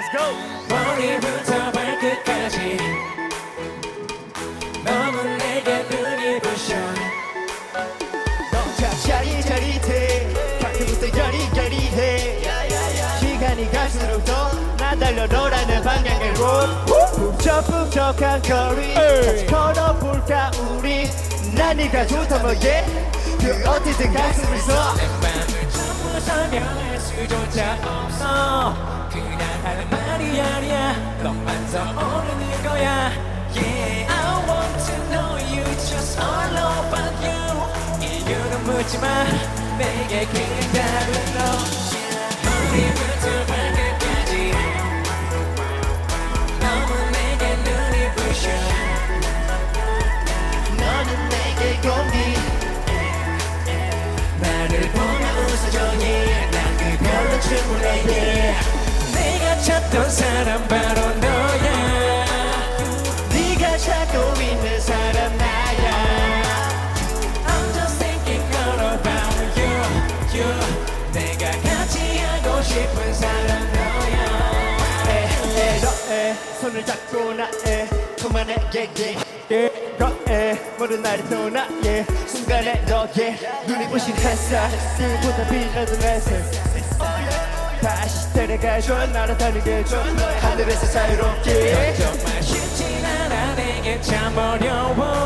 Let's go. 머리부터 발끝까지 너무 내게 눈이 부셔. 너참 짜릿짜릿해. 가끔부터 여리여리해. 시간이 갈수록 더 나 달려노라는 방향의 로. 북적북적한 거리. 같이 걸어볼까 우리. 난 네가 좋다면 뭐, 예. 그 어디든 가슴을 써. 묻지마. 내게 그 답은 너. 머리부터 발끝까지. 너무 내게 눈이 부셔. 너는 내게 공기. 나를 보며 웃어줘 yeah 난 그걸로 충분해. Yeah. 내가 찾던 사람 싶은 사람 너야. 에, 너의 손을 잡고 나의 그만에게 예, 너의 모든 날이 또 나의 순간에 너의 눈이 부신 햇살 그보다 빛나는 햇살. 다시 데려가줘 날아다니게 줘. 하늘에서 자유롭게. 정말 쉽진 않아 내게 참 어려워